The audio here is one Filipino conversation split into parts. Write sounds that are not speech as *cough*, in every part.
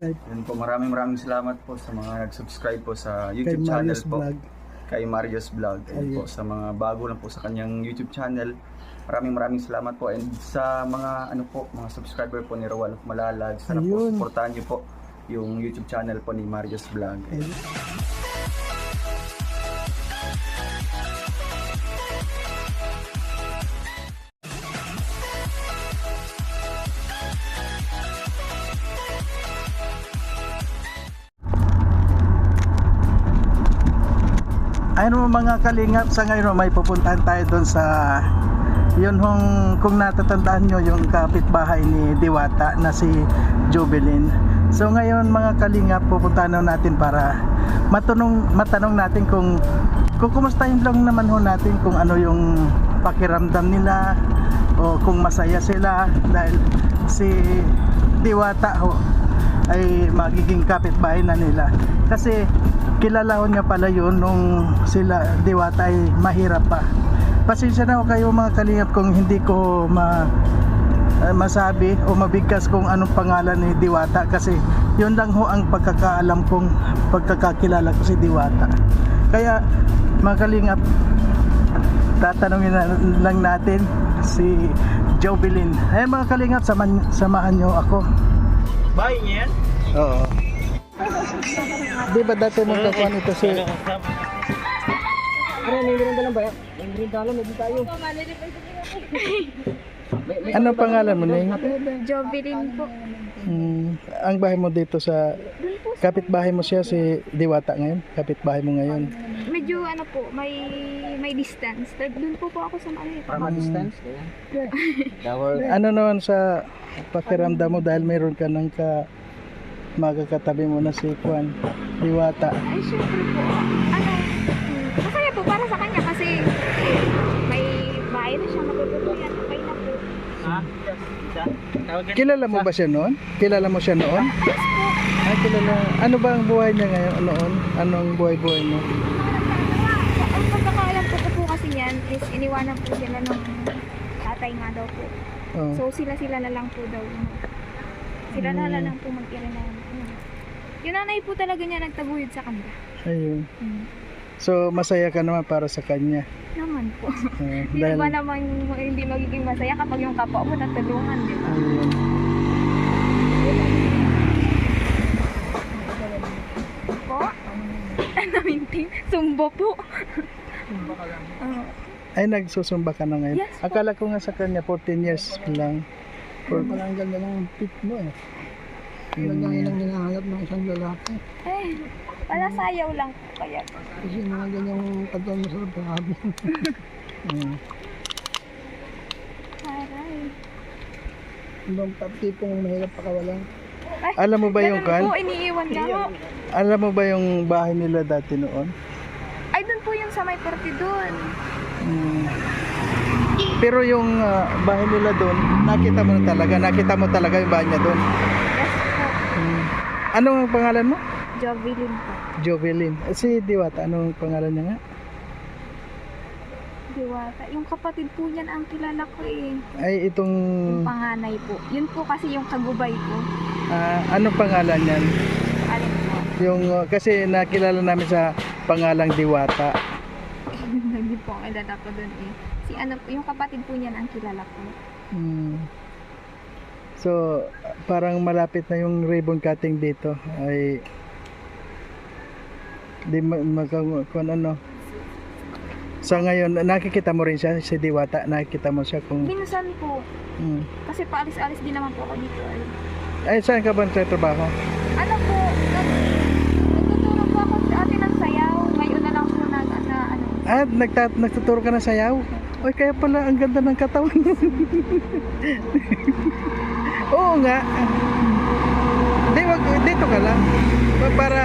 Yun po, maraming maraming salamat po sa mga nag-subscribe po sa Kay YouTube channel Marius po. Vlog. Kay Marius Vlog. Ayun po, sa mga bago lang po sa kanyang YouTube channel. Maraming maraming salamat po. And sa mga ano po, mga subscriber po ni Rowan of Malalag, sana po Ayun. supportahan niyo po yung YouTube channel po ni Marius Vlog. Ayun. Ayun mga kalingap sa ngayon may pupuntahan tayo doon sa yun hong kung natatandaan nyo yung kapitbahay ni Diwata na si Jubilin. So ngayon mga kalingap pupuntahan na natin para matanong, matanong natin kung kung kumustahin lang naman ho natin kung ano yung pakiramdam nila o kung masaya sila dahil si Diwata ho ay magiging kapitbahay na nila. Kasi kilala ko niya pala yun nung sila diwata ay mahirap pa pasensya na ho kayo mga kalingap kung hindi ko ma eh, masabi o mabigkas kung anong pangalan ni Diwata kasi yun lang ho ang pagkakaalam kong pagkakakilala ko si Diwata kaya mga kalingap tatanungin na lang natin si Jovelyn ayun mga kalingap samahan, samahan nyo ako Bahay niya yan? Oo. Di ba dati mo kakuha nito si... Ano, may miranda lang ba yan? May miranda lang, may tayo. Ano pangalan mo, Ning? Jovelyn po. Hmm, ang bahay mo dito sa... Kapitbahay mo siya si Diwata ngayon? Kapitbahay mo ngayon? Medyo ano po, may may distance. Doon po po ako sa ano eh. Para distance, kaya. Tower. *laughs* Ano naman sa pakiramdam mo dahil mayroon ka ng ka magkakatabi mo na si Juan Diwata. Ay, syempre po. Ano, masaya po para sa kanya kasi may bahay na siya matutuluyan. Okay na po. Ha? Kilala mo ba siya noon? Kilala mo siya noon? Yes po. Ah, kilala. Ano ba ang buhay niya ngayon noon? Anong buhay-buhay mo? Ang pagkakaalam ko po kasi niyan is iniwanan po sila ng tatay nga daw po. Oh. So sila-sila na lang po daw. Sila na Hmm. lang po mag-ira na. Yung nanay po talaga niya nagtaguyod sa kanila. Ayun. Hmm. So, masaya ka naman para sa kanya. Naman po. *laughs* Ah, Hindi ba naman hindi magiging masaya kapag yung kapwa mo natulungan, di ba? Ayun. Po? Ano *laughs* minting? Sumbo po. Oo. Ay, nagsusumba ka na ngayon? Yes. Akala ko nga sa kanya 14 years lang. For, Parang ganda ng pit mo eh. Talagang ilang hinahanap ng isang lalaki. eh, wala sayaw lang po kaya. Kasi mga ganyang katawan mo sa grabe. Hmm. *laughs* Aray. Ibang tipong mahirap pakawalan. Ay, Alam mo ba yung ganun kan? po, iniiwan lang po. Alam mo ba yung bahay nila dati noon? Ay, doon po yung sa may party doon. Hmm. Pero yung ah, bahay nila doon, nakita mo na talaga, nakita mo talaga yung bahay niya doon. Yes po. Anong pangalan mo? Jovelyn po. Jovelyn. Eh, Si Diwata, anong pangalan niya nga? Diwata. Yung kapatid po niyan ang kilala ko eh. Ay, itong... Yung panganay po. Yun po kasi yung kagubay ko. ah, anong pangalan niyan? Alin po? Yung, uh, kasi nakilala namin sa pangalang Diwata. *laughs* Hindi po ang kilala ko doon eh. Si ano po, yung kapatid po niyan ang kilala ko. Hmm. So, parang malapit na yung ribbon cutting dito. Ay, di ma- magka- kung ano. Sa ngayon, nakikita mo rin siya, si Diwata, nakikita mo siya kung... Minsan po, Hmm. kasi paalis-alis din naman po ako dito. Eh. Ay, saan ka ba trabaho? Ano po, nag, nagtuturo po ako dati ng sayaw. Ngayon na lang po nag, na, ano. Ah, nagta- nagtuturo ka ng sayaw? Oy, kaya pala ang ganda ng katawan. *laughs* Oo nga. Di, wag, dito ka lang. Pa- Para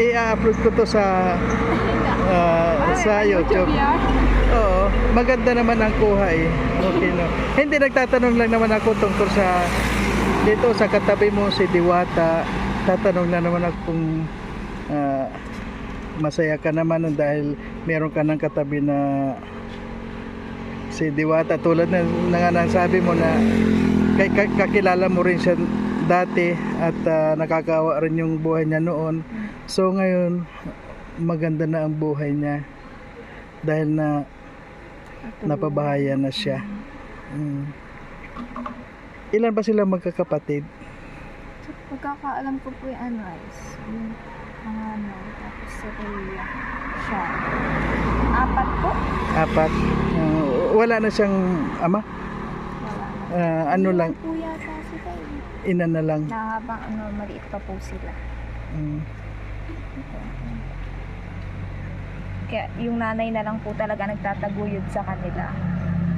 i-upload ko to sa ah, sa YouTube. Oo, maganda naman ang kuha eh. Okay no. Hindi nagtatanong lang naman ako tungkol sa dito sa katabi mo si Diwata. Tatanong na naman ako kung ah, masaya ka naman dahil meron ka ng katabi na si Diwata tulad na, na nga sabi mo na kay, kakilala mo rin siya dati at ah, nakakawa rin yung buhay niya noon. So ngayon maganda na ang buhay niya dahil na napabahayan na siya. Mm. Ilan ba sila magkakapatid? Pagkakaalam ko po yung ano is, yung mga ano, tapos sa Korea, siya. Apat po? Apat. Ah, wala na siyang ama? Wala na. Ah, ano lang, Po yata sila eh. ina na lang. Na habang ano, maliit pa po sila. Mm. Kaya yung nanay na lang po talaga nagtataguyod sa kanila.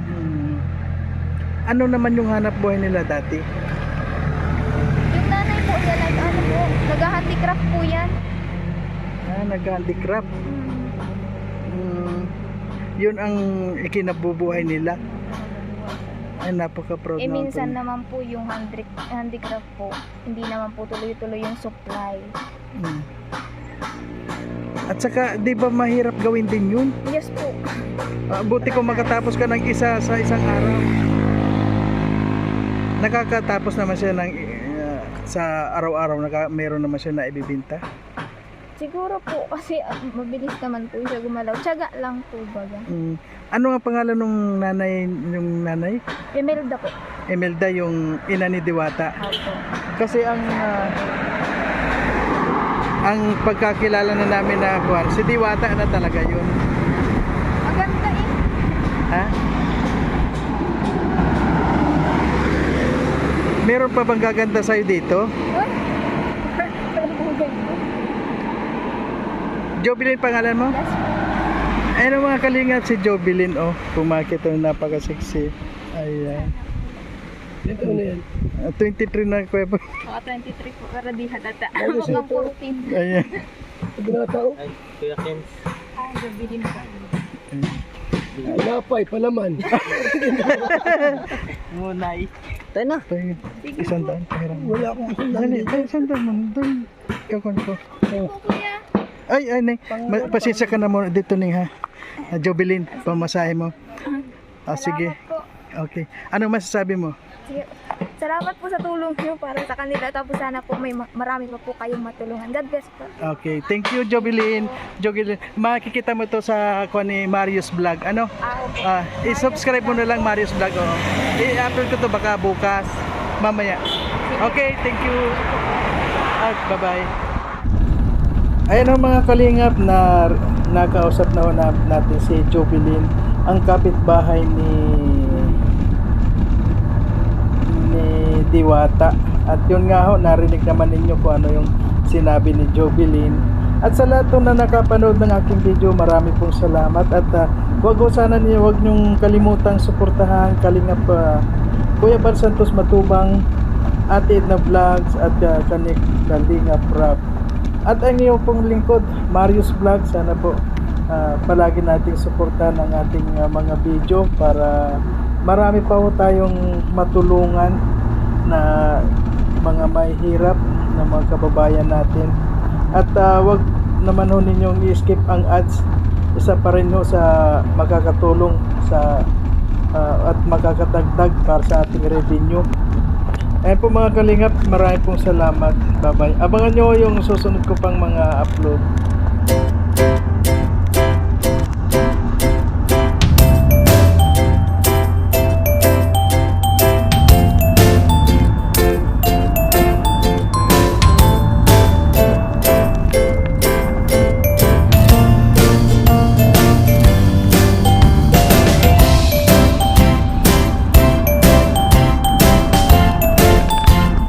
Mm. Ano naman yung hanap buhay nila dati? Yung nanay po niya, nag, ano po, yan. Ah, nag-handicraft. Mm. Yun ang ikinabubuhay nila. Ay, napaka-proud Eh minsan po. naman po yung handicraft, handicraft po, hindi naman po tuloy-tuloy yung supply. Mm. At saka, di ba mahirap gawin din yun? Yes po. Ah, buti kung makatapos ka ng isa sa isang araw. Nakakatapos naman siya ng eh, sa araw-araw naka, meron naman siya na ibibinta. Siguro po *laughs* kasi ah, mabilis naman po siya gumalaw. Tiyaga lang po baga. Mm. Ano ang pangalan ng nanay yung nanay? Imelda po. Emelda yung ina ni Diwata. Opo. Kasi ang ah, ang pagkakilala na namin na Juan, si Diwata na talaga yun. Maganda eh. Ha? Meron pa bang gaganda sa'yo dito? Uy! Jobilin pangalan mo? Yes po. Ayun ang mga kalingap si Jobilin oh. Pumakit oh, napaka-sexy. Ayan. Ito na yan. Ah, 23 na kuweba. Mga 23 po. Para di hadata. Mga 14. Ayan. Binata ko. Ah, gabi din po. Napay, palaman. *laughs* Munay. Tayo na. Isang daan. Wala akong isang dali, isang daan man. Dali. Kakon ko. Po, kuya. Ay, ay, Ning. Ma- pasensya ka na muna dito, Ning, ha? Ah, Jobilin, pamasahe mo. Ah, sige. Salamat po. Okay. Anong masasabi mo? Sige. Salamat po sa tulong niyo para sa kanila. Tapos sana po may ma- marami pa po kayong matulungan. God bless po. Okay. Thank you, Jobilin. Jobilin. Makikita mo to sa kuha ni Marius Vlog. Ano? Ah, opo. Ah, i-subscribe mo na lang Marius Vlog. Oh. I-upload ko to baka bukas. Mamaya. Okay, thank you. At bye-bye. Ayan ang mga kalingap na nakausap na ho na natin si Jobilin, ang kapitbahay ni ni Diwata. At yun nga ho, narinig naman ninyo kung ano yung sinabi ni Jobilin. At sa lahat na nakapanood ng aking video, marami pong salamat. At uh, wag ho sana niyo, wag niyong kalimutang suportahan Kalingap ah, Kuya Bar Santos Matubang, Ate Edna Vlogs at uh, Kanik Kalingap Rap. At ang iyong pong lingkod, Marius Vlog, sana po ah, palagi nating suportahan ang ating ah, mga video para marami pa po tayong matulungan na mga may hirap na mga kababayan natin. At ah, wag naman ho ninyong i-skip ang ads. Isa pa rin ho sa makakatulong sa ah, at makakatagdag para sa ating revenue. Ayan po mga kalingap, marami pong salamat. Bye-bye. Abangan nyo yung susunod ko pang mga upload.